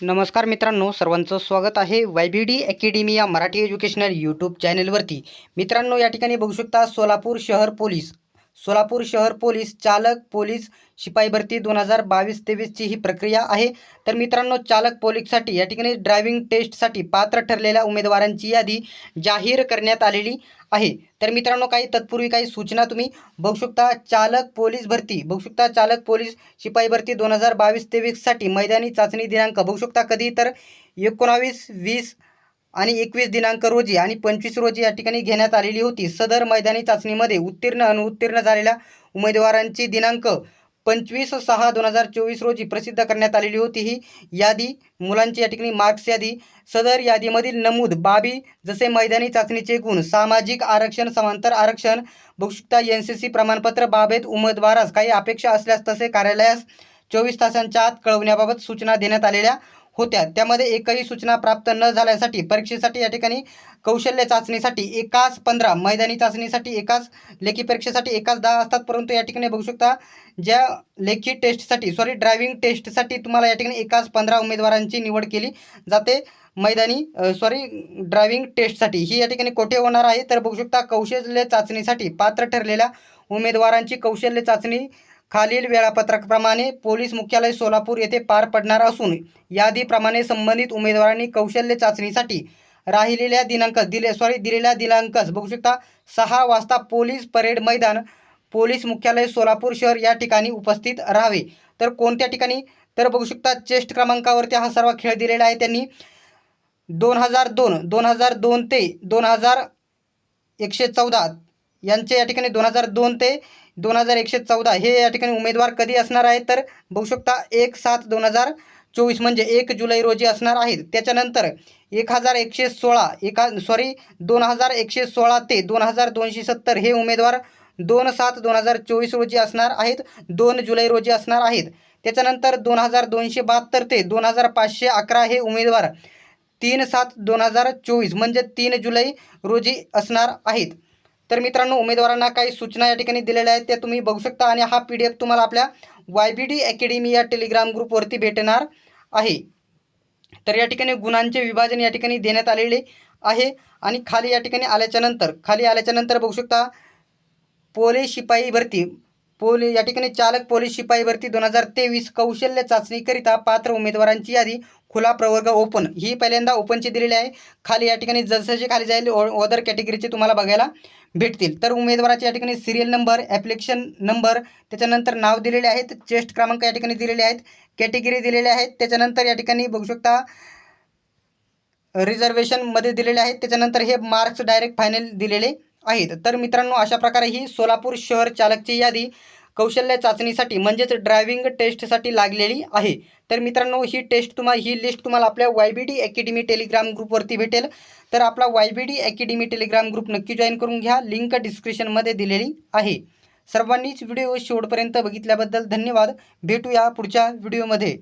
नमस्कार मित्रांनो सर्वांचं स्वागत आहे वाय बी डी अकॅडमी या मराठी एज्युकेशनल यूट्यूब चॅनेलवरती मित्रांनो या ठिकाणी बघू शकता सोलापूर शहर पोलीस सोलापूर शहर पोलीस चालक पोलीस शिपाई भरती दोन हजार बावीस तेवीसची ही प्रक्रिया आहे. तर मित्रांनो चालक पोलीससाठी या ठिकाणी ड्रायव्हिंग टेस्टसाठी पात्र ठरलेल्या उमेदवारांची यादी जाहीर करण्यात आलेली आहे. तर मित्रांनो काही तत्पूर्वी काही सूचना तुम्ही बघू शकता. चालक पोलीस भरती बघू शकता. चालक पोलीस शिपाई भरती दोन हजार बावीस तेवीससाठी मैदानी चाचणी दिनांक बघू शकता कधी? तर एकोणावीस वीस आणि एकवीस दिनांक रोजी आणि पंचवीस रोजी या ठिकाणी घेण्यात आलेली होती. सदर मैदानी चाचणीमध्ये उत्तीर्ण अनुत्तीर्ण झालेल्या उमेदवारांची दिनांक पंचवीस सहा दोन हजार चोवीस रोजी प्रसिद्ध करण्यात आलेली होती. ही यादी मुलांची या ठिकाणी मार्क्स यादी सदर यादीमधील नमूद बाबी जसे मैदानी चाचणीचे गुण सामाजिक आरक्षण समांतर आरक्षण बघू एन सी सी प्रमाणपत्र बाबेत उमेदवारास काही अपेक्षा असल्यास तसे कार्यालयास चोवीस तासांच्या आत कळवण्याबाबत सूचना देण्यात आलेल्या होत्या. त्यामध्ये एकही सूचना प्राप्त न झाल्यासाठी परीक्षेसाठी या ठिकाणी कौशल्य चाचणीसाठी एकाच पंधरा मैदानी चाचणीसाठी एकाच लेखी परीक्षेसाठी एकाच दहा असतात. परंतु या ठिकाणी बघू शकता ज्या लेखी टेस्टसाठी सॉरी ड्रायव्हिंग टेस्टसाठी तुम्हाला या ठिकाणी एकाच पंधरा उमेदवारांची निवड केली जाते. मैदानी सॉरी ड्रायव्हिंग टेस्टसाठी. ही या ठिकाणी कोठे होणार आहे? तर बघू शकता कौशल्य चाचणीसाठी पात्र ठरलेल्या उमेदवारांची कौशल्य चाचणी खालील वेळापत्रकाप्रमाणे पोलीस मुख्यालय सोलापूर येथे पार पडणार असून यादीप्रमाणे संबंधित उमेदवारांनी कौशल्य चाचणीसाठी राहिलेल्या दिनांक दिले सॉरी दिलेल्या दिनांकच. बघू शकता सहा वाजता पोलीस परेड मैदान पोलीस मुख्यालय सोलापूर शहर या ठिकाणी उपस्थित राहावे. तर कोणत्या ठिकाणी? तर बघू शकता चेस्ट क्रमांकावरती हा सर्व खेळ दिलेला आहे त्यांनी. दोन हजार दोन दोन हजार दोन ते दोन हजार एकशे चौदा यांचे या ठिकाणी दोन हजार दोन ते दोन हजार एकशे चौदा हे या ठिकाणी उमेदवार कधी असणार आहेत? तर बघू शकता एक सात दोन हजार चोवीस म्हणजे एक जुलै रोजी असणार आहेत. त्याच्यानंतर एक हजार एकशे सोळा एका सॉरी दोन हजार एकशे सोळा ते दोन हजार दोनशे सत्तर हे उमेदवार दोन सात दोन हजार चोवीस रोजी असणार आहेत. दोन जुलै रोजी असणार आहेत. त्याच्यानंतर दोन हजार दोनशे बहात्तर ते दोन हजार पाचशे अकरा हे उमेदवार तीन सात दोन हजार चोवीस म्हणजे तीन जुलै रोजी असणार आहेत. तर मित्रांनो उमेदवारांना काही सूचना या ठिकाणी दिलेल्या आहेत त्या तुम्ही बघू शकता. आणि हा पी डी एफ तुम्हाला आपल्या वाय बी डी अकॅडमी या टेलिग्राम ग्रुपवरती भेटणार आहे. तर या ठिकाणी गुणांचे विभाजन या ठिकाणी देण्यात आलेले आहे. आणि खाली या ठिकाणी आल्याच्यानंतर खाली आल्याच्यानंतर बघू शकता पोले शिपाई भरती पोली या ठिकाणी चालक पोलीस शिपाई भरती दोन हजार तेवीस कौशल्य चाचणीकरिता पात्र उमेदवारांची यादी खुला प्रवर्ग ओपन. ही पहिल्यांदा ओपनची दिलेली आहे. खाली या ठिकाणी जसजसे खाली जाईल ओदर कॅटेगरीचे तुम्हाला बघायला भेटतील. तर उमेदवाराचे या ठिकाणी सिरियल नंबर ॲप्लिकेशन नंबर त्याच्यानंतर नाव दिलेले आहेत चेस्ट क्रमांक या ठिकाणी दिलेले आहेत कॅटेगरी दिलेले आहेत त्याच्यानंतर या ठिकाणी बघू शकता रिझर्वेशनमध्ये दिलेले आहेत त्याच्यानंतर हे मार्क्स डायरेक्ट फायनल दिलेले. आहेत. तर मित्रांनो अशा प्रकारे ही सोलापूर शहर चालकची यादी कौशल्य चाचणीसाठी म्हणजेच ड्रायव्हिंग टेस्टसाठी लागलेली आहे. तर मित्रांनो ही टेस्ट तुम्हाला ही लिस्ट तुम्हाला आपल्या Y B D academy Telegram ग्रुपवरती भेटेल. तर आपला Y B D academy Telegram group नक्की जॉईन करून घ्या. लिंक डिस्क्रिप्शनमध्ये दिलेली आहे. सर्वांनीच व्हिडिओ शेवटपर्यंत बघितल्याबद्दल धन्यवाद. भेटूया पुढच्या व्हिडिओमध्ये.